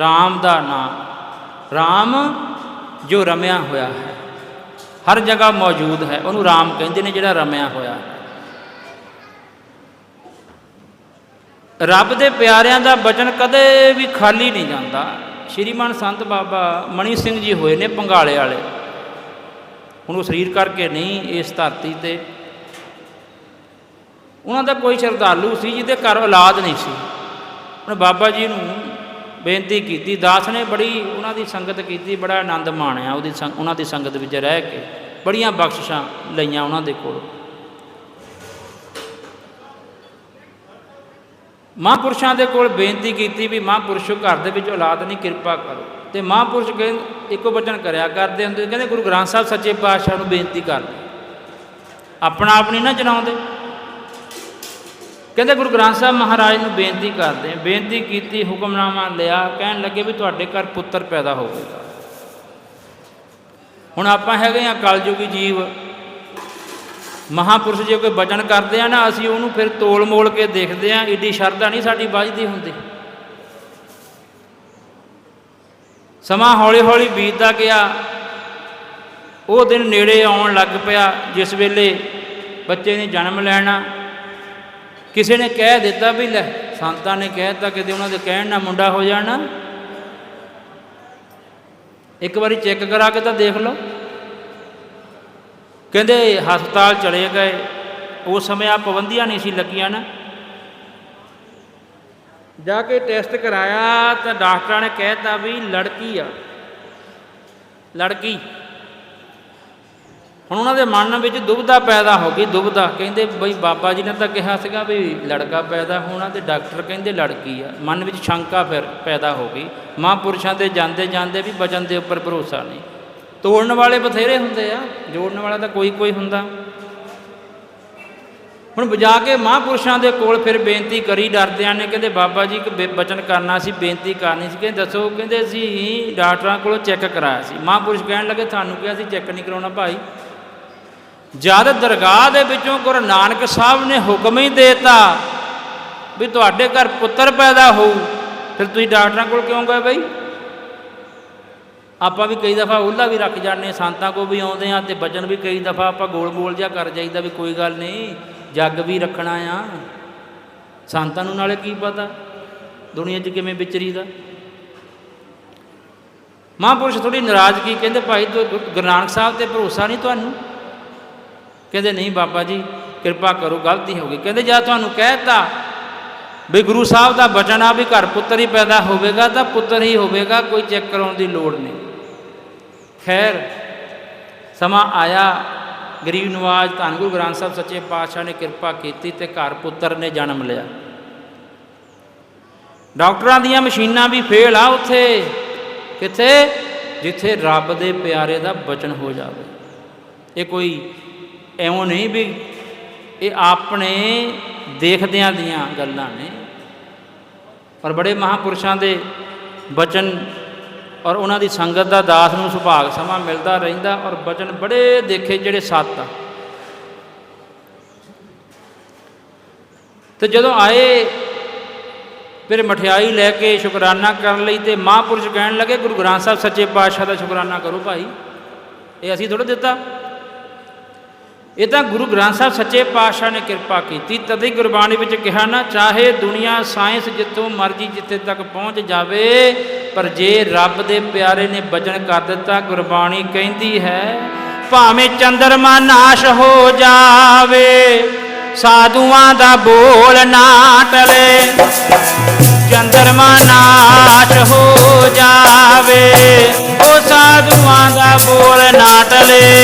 RAM ਦਾ ਨਾਮ। RAM ਜੋ ਰਮਿਆ ਹੋਇਆ ਹੈ, ਹਰ ਜਗ੍ਹਾ ਮੌਜੂਦ ਹੈ, ਉਹਨੂੰ RAM ਕਹਿੰਦੇ ਨੇ ਜਿਹੜਾ ਰਮਿਆ ਹੋਇਆ ਹੈ। ਰੱਬ ਦੇ ਪਿਆਰਿਆਂ ਦਾ ਬਚਨ ਕਦੇ ਵੀ ਖਾਲੀ ਨਹੀਂ ਜਾਂਦਾ। ਸ਼੍ਰੀਮਾਨ ਸੰਤ ਬਾਬਾ ਮਣੀ ਸਿੰਘ ਜੀ ਹੋਏ ਨੇ ਪੰਗਾਲੇ ਵਾਲੇ। ਹੁਣ ਉਹ ਸਰੀਰ ਕਰਕੇ ਨਹੀਂ ਇਸ ਧਰਤੀ ਤੇ। ਉਹਨਾਂ ਦਾ ਕੋਈ ਸ਼ਰਧਾਲੂ ਸੀ, ਜਿਹਦੇ ਘਰ ਔਲਾਦ ਨਹੀਂ ਸੀ। ਹੁਣ ਬਾਬਾ ਜੀ ਨੂੰ ਬੇਨਤੀ ਕੀਤੀ। ਦਾਸ ਨੇ ਬੜੀ ਉਹਨਾਂ ਦੀ ਸੰਗਤ ਕੀਤੀ, ਬੜਾ ਆਨੰਦ ਮਾਣਿਆ ਉਹਦੀ ਸੰਗ, ਉਹਨਾਂ ਦੀ ਸੰਗਤ ਵਿੱਚ ਰਹਿ ਕੇ। ਬੜੀਆਂ ਬਖਸ਼ਿਸ਼ਾਂ ਲਈਆਂ ਉਹਨਾਂ ਦੇ ਕੋਲ। ਮਹਾਂਪੁਰਸ਼ਾਂ ਦੇ ਕੋਲ ਬੇਨਤੀ ਕੀਤੀ ਵੀ ਮਹਾਂਪੁਰਸ਼ੋ ਘਰ ਦੇ ਵਿੱਚ ਔਲਾਦ ਨਹੀਂ, ਕਿਰਪਾ ਕਰੋ। ਤੇ ਮਹਾਂਪੁਰਸ਼ ਕਹਿੰਦੇ, ਇੱਕੋ ਬਚਨ ਕਰਿਆ ਕਰਦੇ ਹੁੰਦੇ, ਕਹਿੰਦੇ ਗੁਰੂ ਗ੍ਰੰਥ ਸਾਹਿਬ ਸੱਚੇ ਪਾਤਸ਼ਾਹ ਨੂੰ ਬੇਨਤੀ ਕਰਦੇ। ਆਪਣਾ ਆਪ ਨਹੀਂ ਨਾ ਜਨਾਉਂਦੇ। ਕਹਿੰਦੇ ਗੁਰੂ ਗ੍ਰੰਥ ਸਾਹਿਬ ਮਹਾਰਾਜ ਨੂੰ ਬੇਨਤੀ ਕਰਦੇ ਬੇਨਤੀ ਕੀਤੀ, ਹੁਕਮਨਾਮਾ ਲਿਆ, ਕਹਿਣ ਲੱਗੇ ਵੀ ਤੁਹਾਡੇ ਘਰ ਪੁੱਤਰ ਪੈਦਾ ਹੋਵੇਗਾ। ਹੁਣ ਆਪਾਂ ਹੈਗੇ ਆ ਕਲਯੁਗੀ ਜੀਵ। ਮਹਾਪੁਰਸ਼ ਜੇ ਕੋਈ ਬਚਨ ਕਰਦੇ ਆ ਨਾ, ਅਸੀਂ ਉਹਨੂੰ ਫਿਰ ਤੋਲ ਮੋਲ ਕੇ ਦੇਖਦੇ ਆ ਏਡੀ ਸ਼ਰਧਾ ਨਹੀਂ ਸਾਡੀ ਵੱਜਦੀ ਹੁੰਦੀ। ਸਮਾਂ ਹੌਲੀ ਹੌਲੀ ਬੀਤਦਾ ਗਿਆ। ਉਹ ਦਿਨ ਨੇੜੇ ਆਉਣ ਲੱਗ ਪਿਆ, ਜਿਸ ਵੇਲੇ ਬੱਚੇ ਨੇ ਜਨਮ ਲੈਣਾ ਕਿਸੇ ਨੇ ਕਹਿ ਦਿੱਤਾ ਵੀ ਲੈ, ਸੰਤਾਂ ਨੇ ਕਹਿ ਦਿੱਤਾ ਕਿਤੇ ਉਹਨਾਂ ਦੇ ਕਹਿਣ ਨਾਲ ਮੁੰਡਾ ਹੋ ਜਾਣਾ। ਇੱਕ ਵਾਰੀ ਚੈੱਕ ਕਰਾ ਕੇ ਤਾਂ ਦੇਖ ਲਓ। ਕਹਿੰਦੇ ਹਸਪਤਾਲ ਚਲੇ ਗਏ। ਉਸ ਸਮੇਂ ਆ ਪਾਬੰਦੀਆਂ ਨਹੀਂ ਸੀ ਲੱਗੀਆਂ ਨਾ। ਜਾ ਕੇ ਟੈਸਟ ਕਰਾਇਆ ਤਾਂ ਡਾਕਟਰਾਂ ਨੇ ਕਹਿਤਾ ਵੀ ਲੜਕੀ ਆ। ਲੜਕੀ। ਹੁਣ ਉਹਨਾਂ ਦੇ ਮਨ ਵਿੱਚ ਦੁਬਦਾ ਪੈਦਾ ਹੋ ਗਈ ਦੁਬਦਾ ਕਹਿੰਦੇ ਬਈ ਬਾਬਾ ਜੀ ਨੇ ਤਾਂ ਕਿਹਾ ਸੀਗਾ ਵੀ ਲੜਕਾ ਪੈਦਾ ਹੋਣਾ ਤੇ ਡਾਕਟਰ ਕਹਿੰਦੇ ਲੜਕੀ ਆ। ਮਨ ਵਿੱਚ ਸ਼ੰਕਾ ਫਿਰ ਪੈਦਾ ਹੋ ਗਈ। ਮਹਾਂਪੁਰਸ਼ਾਂ ਦੇ ਜਾਂਦੇ ਜਾਂਦੇ ਵੀ ਬਚਨ ਦੇ ਉੱਪਰ ਭਰੋਸਾ ਨਹੀਂ। ਤੋੜਨ ਵਾਲੇ ਬਥੇਰੇ ਹੁੰਦੇ ਆ, ਜੋੜਨ ਵਾਲਾ ਤਾਂ ਕੋਈ ਕੋਈ ਹੁੰਦਾ। ਹੁਣ ਬਜਾ ਕੇ ਮਹਾਂਪੁਰਸ਼ਾਂ ਦੇ ਕੋਲ ਫਿਰ ਬੇਨਤੀ ਕਰੀ, ਡਰਦਿਆਂ ਨੇ ਕਹਿੰਦੇ ਬਾਬਾ ਜੀ ਇੱਕ ਬੇ- ਬਚਨ ਕਰਨਾ ਸੀ, ਬੇਨਤੀ ਕਰਨੀ ਸੀ। ਕਹਿੰਦੇ ਦੱਸੋ, ਕਹਿੰਦੇ ਅਸੀਂ ਡਾਕਟਰਾਂ ਕੋਲੋਂ ਚੈੱਕ ਕਰਾਇਆ ਸੀ। ਮਹਾਂਪੁਰਸ਼ ਕਹਿਣ ਲੱਗੇ, ਤੁਹਾਨੂੰ ਕਿਹਾ ਸੀ ਚੈੱਕ ਨਹੀਂ ਕਰਾਉਣਾ ਭਾਈ। ਜਦ ਦਰਗਾਹ ਦੇ ਵਿੱਚੋਂ ਗੁਰੂ ਨਾਨਕ ਸਾਹਿਬ ਨੇ ਹੁਕਮ ਹੀ ਦੇਤਾ ਵੀ ਤੁਹਾਡੇ ਘਰ ਪੁੱਤਰ ਪੈਦਾ ਹੋਊ, ਫਿਰ ਤੁਸੀਂ ਡਾਕਟਰਾਂ ਕੋਲ ਕਿਉਂ ਗਏ ਬਈ? ਆਪਾਂ ਵੀ ਕਈ ਦਫਾ ਉਹਲਾ ਵੀ ਰੱਖ ਜਾਂਦੇ ਸੰਤਾਂ ਕੋ ਵੀ ਆਉਂਦੇ ਆ ਤੇ ਬਚਨ ਵੀ ਕਈ ਦਫਾ ਆਪਾਂ ਗੋਲ ਗੋਲ ਜਿਹਾ ਕਰ ਜਾਈਦਾ ਵੀ ਕੋਈ ਗੱਲ ਨਹੀਂ, ਜੱਗ ਵੀ ਰੱਖਣਾ ਆ। ਸੰਤਾਂ ਨੂੰ ਨਾਲੇ ਕੀ ਪਤਾ ਦੁਨੀਆ 'ਚ ਕਿਵੇਂ ਵਿਚਰੀਦਾ। ਮਹਾਂਪੁਰਸ਼ ਥੋੜੀ ਨਾਰਾਜ਼ਗੀ, ਕਹਿੰਦੇ ਭਾਈ ਗੁਰੂ ਨਾਨਕ ਸਾਹਿਬ ਤੇ ਭਰੋਸਾ ਨਹੀਂ ਤੁਹਾਨੂੰ? ਕਹਿੰਦੇ, ਨਹੀਂ ਬਾਬਾ ਜੀ, ਕਿਰਪਾ ਕਰੋ, ਗਲਤੀ ਹੋ ਗਈ। ਕਹਿੰਦੇ ਜਾਂ ਤੁਹਾਨੂੰ ਕਹਿਤਾ ਵੀ ਗੁਰੂ ਸਾਹਿਬ ਦਾ ਬਚਨ ਆ ਵੀ ਘਰ ਪੁੱਤਰ ਹੀ ਪੈਦਾ ਹੋਵੇਗਾ, ਤਾਂ ਪੁੱਤਰ ਹੀ ਹੋਵੇਗਾ, ਕੋਈ ਚੈੱਕ ਕਰਾਉਣ ਦੀ ਲੋੜ ਨਹੀਂ। ਖੈਰ, ਸਮਾਂ ਆਇਆ, ਗਰੀਬ ਨਵਾਜ ਧੰਨ ਗੁਰੂ ਗ੍ਰੰਥ ਸਾਹਿਬ ਸੱਚੇ ਪਾਤਸ਼ਾਹ ਨੇ ਕਿਰਪਾ ਕੀਤੀ ਤੇ ਘਰ ਪੁੱਤਰ ਨੇ ਜਨਮ ਲਿਆ। ਡਾਕਟਰਾਂ ਦੀਆਂ ਮਸ਼ੀਨਾਂ ਵੀ ਫੇਲ ਆ ਉੱਥੇ। ਕਿੱਥੇ? ਜਿੱਥੇ ਰੱਬ ਦੇ ਪਿਆਰੇ ਦਾ ਬਚਨ ਹੋ ਜਾਵੇ। ਇਹ ਕੋਈ ਐਵੇਂ ਨਹੀਂ ਵੀ ਇਹ ਆਪਣੇ ਦੇਖਦਿਆਂ ਦੀਆਂ ਗੱਲਾਂ ਨੇ। ਪਰ ਬੜੇ ਮਹਾਪੁਰਸ਼ਾਂ ਦੇ ਬਚਨ ਔਰ ਉਹਨਾਂ ਦੀ ਸੰਗਤ ਦਾ ਦਾਸ ਨੂੰ ਸੁਭਾਗ ਸਮਾਂ ਮਿਲਦਾ ਰਹਿੰਦਾ ਔਰ ਬਚਨ ਬੜੇ ਦੇਖੇ ਜਿਹੜੇ ਸੱਤ ਆ। ਤੇ ਜਦੋਂ ਆਏ, ਫਿਰ ਮਠਿਆਈ ਲੈ ਕੇ ਸ਼ੁਕਰਾਨਾ ਕਰਨ ਲਈ ਤੇ ਮਹਾਂਪੁਰਸ਼ ਕਹਿਣ ਲੱਗੇ, ਗੁਰੂ ਗ੍ਰੰਥ ਸਾਹਿਬ, ਸੱਚੇ ਪਾਤਸ਼ਾਹ ਦਾ ਸ਼ੁਕਰਾਨਾ ਕਰੋ ਭਾਈ। ਇਹ ਅਸੀਂ ਥੋੜਾ ਦਿੱਤਾ। ਇਹ ਤਾਂ ਗੁਰੂ ਗ੍ਰੰਥ ਸਾਹਿਬ ਸੱਚੇ ਪਾਤਸ਼ਾਹ ਨੇ ਕਿਰਪਾ ਕੀਤੀ। ਤਦ ਹੀ ਗੁਰਬਾਣੀ ਵਿੱਚ ਕਿਹਾ ਨਾ, ਚਾਹੇ ਦੁਨੀਆ ਸਾਇੰਸ ਜਿੱਥੋਂ ਮਰਜ਼ੀ ਜਿੱਥੇ ਤੱਕ ਪਹੁੰਚ ਜਾਵੇ, ਪਰ ਜੇ ਰੱਬ ਦੇ ਪਿਆਰੇ ਨੇ ਬਚਨ ਕਰ ਦਿੱਤਾ, ਗੁਰਬਾਣੀ ਕਹਿੰਦੀ ਹੈ, ਭਾਵੇਂ ਚੰਦਰਮਾ ਨਾਸ਼ ਹੋ ਜਾਵੇ, ਸਾਧੂਆਂ ਦਾ ਬੋਲ ਨਾ ਟਲੇ, ਚੰਦਰਮਾ ਨਾਸ਼ ਹੋ ਜਾਵੇ, ਉਹ ਸਾਧੂਆਂ ਦਾ ਬੋਲ ਨਾ ਟਲੇ।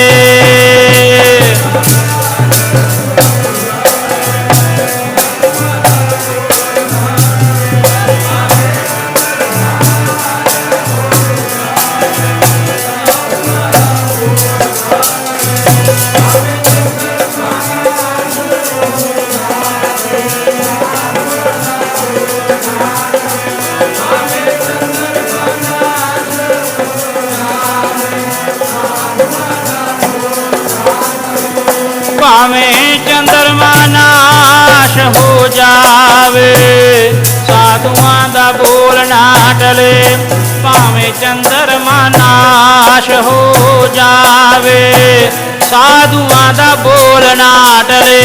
ਸਾਧੂਆਂ ਦਾ ਬੋਲ ਨਾ ਟਲੇ, ਭਾਵੇਂ ਚੰਦਰਮਾ ਨਾਸ਼ ਹੋ ਜਾਵੇ, ਸਾਧੂਆਂ ਦਾ ਬੋਲ ਨਾ ਟਲੇ।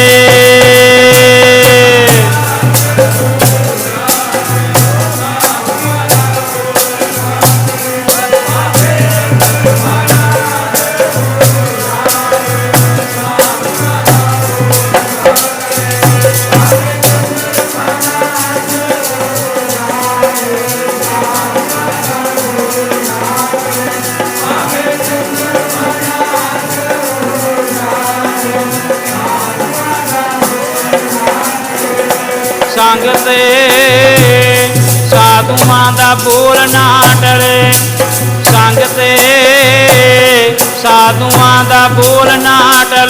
ਸੰਗਤੇ ਸਾਧੂਆਂ ਦਾ ਬੋਲ ਨਾ ਟਲੇ ਸੰਗ ਸਾਧੂਆਂ ਦਾ ਬੋਲ ਨਾ ਟਲੇ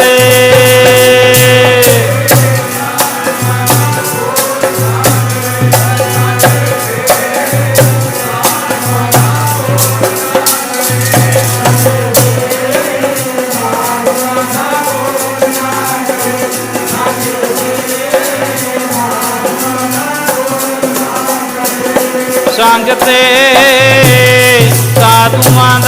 ਸੰਗ ਤੇ ਸਾਧੂਆਂ ਦਾ